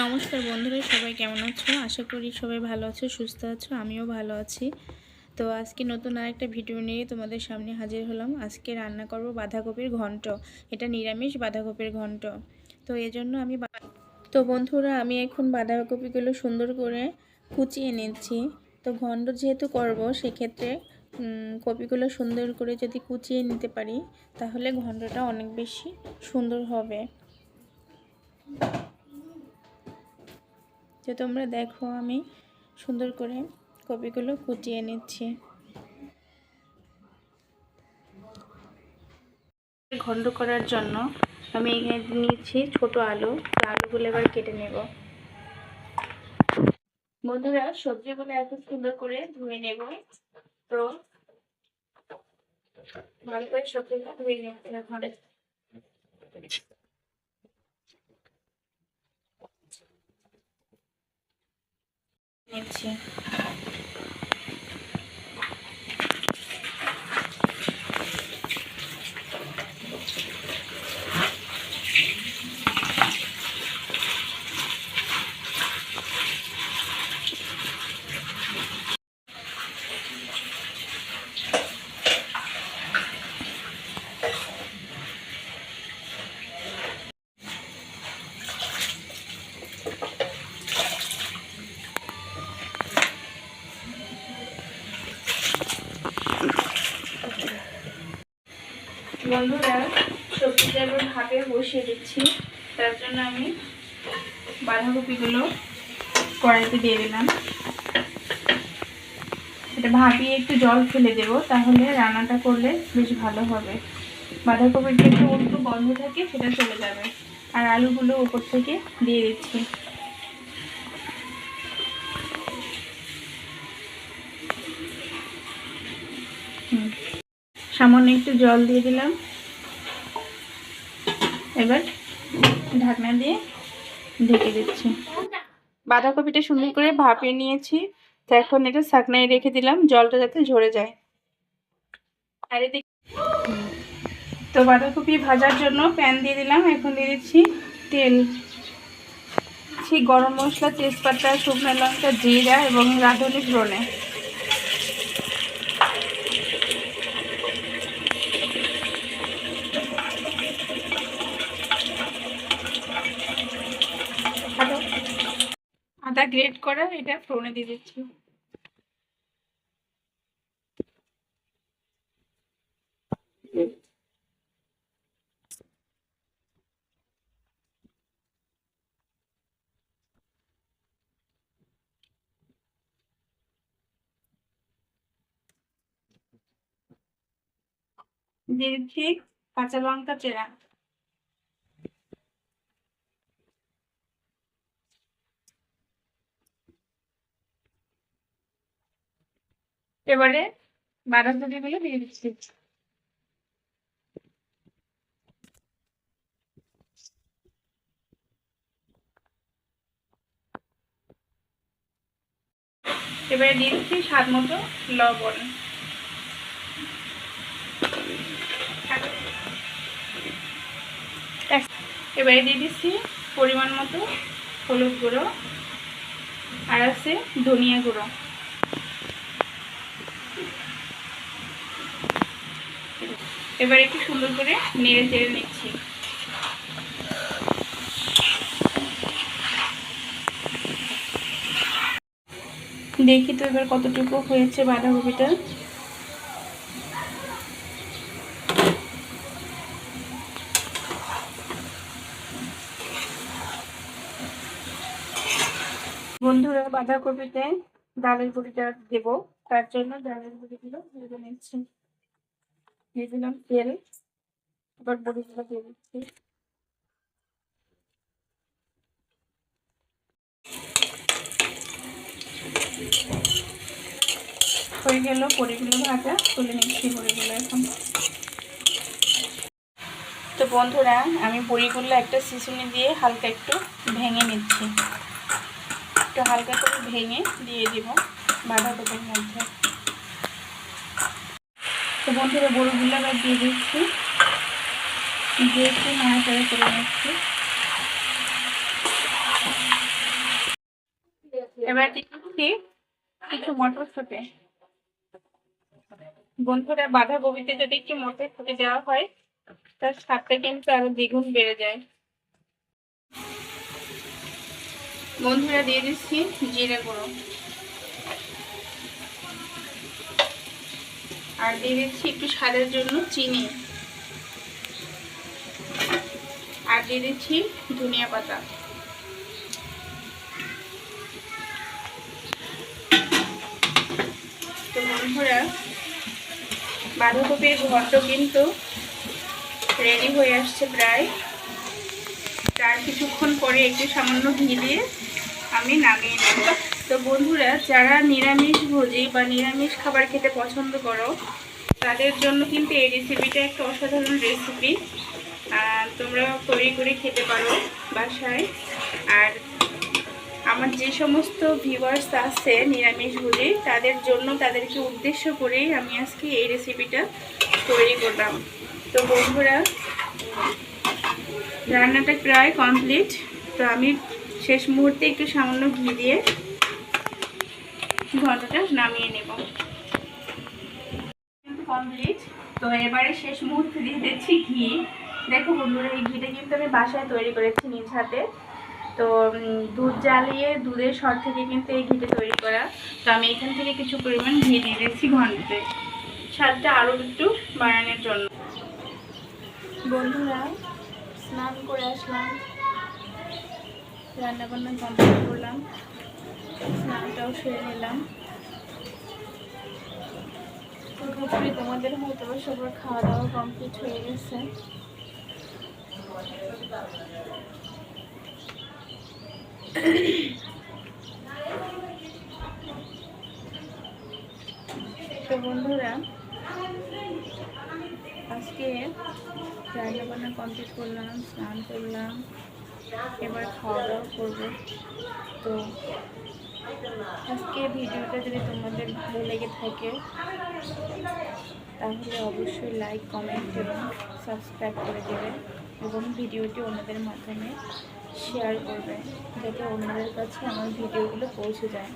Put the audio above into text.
নমস্কার বন্ধুরা, সবাই কেমন আছো? আশা করি সবাই ভালো আছো, সুস্থ আছো, আমিও ভালো আছি। তো আজকে নতুন আরেকটা ভিডিও নিয়ে তোমাদের সামনে হাজির হলাম। আজকে রান্না করব বাঁধাকপির ঘন্ট। এটা নিরামিষ বাঁধাকপির ঘন্ট। তো এজন্য আমি তো বন্ধুরা, আমি এখন বাঁধাকপিগুলো সুন্দর করে কুচিয়ে নিচ্ছি। তো ঘন্ট যেহেতু করব, সেক্ষেত্রে কপিগুলো সুন্দর করে যদি কুচিয়ে নিতে পারি, তাহলে ঘন্টটা অনেক বেশি সুন্দর হবে। তো তোমরা দেখো, আমি সুন্দর করে কপিগুলো কুটিয়ে নিচ্ছি। ঘন্ট করার জন্য আমি এখানে নিয়েছি ছোট আলু। আলুগুলো এবার কেটে নেব। বন্ধুরা, সবজিগুলো এত সুন্দর করে ধুয়ে নেব। তো ভালো করে সবজিগুলো ধুয়ে নেব এখন। নিচ্ছি বন্ধুরা সবজিটা এবার ভাপে বসিয়ে দিচ্ছি, তার জন্য আমি বাঁধাকপিগুলো কড়াইতে দিয়ে দিলাম। এটা ভাপিয়ে একটু জল ফেলে দেব, তাহলে রান্নাটা করলে বেশ ভালো হবে। বাঁধাকপির যে উল্টো গন্ধ থাকে, সেটা চলে যাবে। আর আলুগুলো উপর থেকে দিয়ে দিচ্ছি। হুম। সামান্য একটু জল দিয়ে দিলাম। এবার ঢাকনা দিয়ে ঢেকে দিচ্ছি। বাঁধাকপিটা সুন্দর করে ভাপিয়ে নিয়েছি। তো এখন এটা শাকনায় রেখে দিলাম, জলটা যাতে ঝরে যায়। আর এদিকে তো বাঁধাকপি ভাজার জন্য প্যান দিয়ে দিলাম, এখন দিয়ে দিচ্ছি তেল। দিচ্ছি গরম মশলা, তেজপাতা, শুকনো লঙ্কা, জিরা এবং রাঁধুনি ফোড়নে আদা আদা গ্রেট করা এটা ফোড়নে দিয়ে দিচ্ছি। দিয়ে দিচ্ছি কাঁচা লঙ্কা চেরা। এবারে বাঁধাকপিগুলো দিয়ে দিচ্ছি। এবারে দিয়ে দিচ্ছি স্বাদ মতো লবণ। এবারে দিয়ে দিচ্ছি পরিমাণ মতো হলুদ গুঁড়ো। আর আছে ধনিয়া গুঁড়ো। এবার একটু সুন্দর করে নেড়ে চেড়ে নিচ্ছি। দেখি তো এবার কতটুকু হয়েছে বাঁধাকপিটা। বন্ধুরা, বাঁধাকপিতে ডালের গুঁড়িটা দেব। তার জন্য ডালের গুঁড়িগুলো ভেজে নিচ্ছি। দিয়ে দিলাম তেল। এবার বড়িগুলো দিয়ে দিচ্ছি। হয়ে গেল বড়িগুলো ভাজা। তুলে নিচ্ছি বড়িগুলো এখন। তো বন্ধুরা, আমি বড়িগুলো একটা সিসুনি দিয়ে হালকা একটু ভেঙে নিচ্ছি। একটু হালকা করে ভেঙে দিয়ে দিব বাঁধাকপির মধ্যে। বন্ধুরা বড়িগুলো আবার দিয়ে দিচ্ছি দিয়ে একটু নাড়াচাড়া করে নিচ্ছি। এবার দিচ্ছি কিছু মটরশুঁটি। বন্ধুরা বাঁধাকপিতে যদি একটু মটরশুঁটি দেওয়া হয়, তার স্বাদটা কিন্তু আরও দ্বিগুণ বেড়ে যায়। বন্ধুরা দিয়ে দিচ্ছি জিরে গুঁড়ো। আর দিয়ে দিচ্ছি একটু স্বাদের জন্য চিনি। আর দিয়ে দিচ্ছি ধনিয়া পাতা। তো বন্ধুরা, বাঁধাকপির ঘন্ট কিন্তু রেডি হয়ে আসছে প্রায়। তার কিছুক্ষণ পরে একটু সামান্য ঘি দিয়ে আমি নামিয়ে নেব। তো বন্ধুরা, যারা নিরামিষ ভোজি বা নিরামিষ খাবার খেতে পছন্দ করো, তাদের জন্য কিন্তু এই রেসিপিটা একটা অসাধারণ রেসিপি তোমরা তৈরি করে খেতে পারো বাসায়। আর আমার যে সমস্ত ভিউয়ার্স আছে নিরামিষ ভোজি, তাদের জন্য, তাদেরকে উদ্দেশ্য করেই আমি আজকে এই রেসিপিটা তৈরি করলাম। তো বন্ধুরা, রান্নাটা প্রায় কমপ্লিট তো আমি শেষ মুহূর্তে একটু সামান্য ঘি দিয়ে ঘন্টাটা নামিয়ে নেব। কিন্তু কমপ্লিট তো এবারে শেষ মুহূর্তে দিয়ে দিচ্ছি ঘি। দেখো বন্ধুরা, এই ঘিটা কিন্তু আমি বাসায় তৈরি করেছি নিজ হাতে। তো দুধ জ্বালিয়ে দুধের সর থেকে কিন্তু এই ঘিটা তৈরি করা। তো আমি এখান থেকে কিছু পরিমাণ ঘি দিয়ে দিচ্ছি ঘন্টাতে। স্বাদটা আরও একটু বাড়ানোর জন্য। বন্ধুরা, স্নান করে আসলাম। রান্না বান্না কমপ্লিট করলাম। স্নানটাও সেরে নিলাম। তোমাদের হয়তো সবার খাওয়া দাওয়া কমপ্লিট হয়ে গেছে। তো বন্ধুরা, আজকে রান্না বান্না কমপ্লিট করলাম, স্নান করলাম, এবার খাওয়া দাওয়া করব। তো আজকে ভিডিওটা যদি তোমাদের ভালো লেগে থাকে, তাহলে অবশ্যই লাইক কমেন্ট এবং সাবস্ক্রাইব করে দেবে এবং ভিডিওটি অন্যদের মাধ্যমে শেয়ার করবে, যাতে অন্যদের কাছে আমার ভিডিওগুলো পৌঁছে যায়।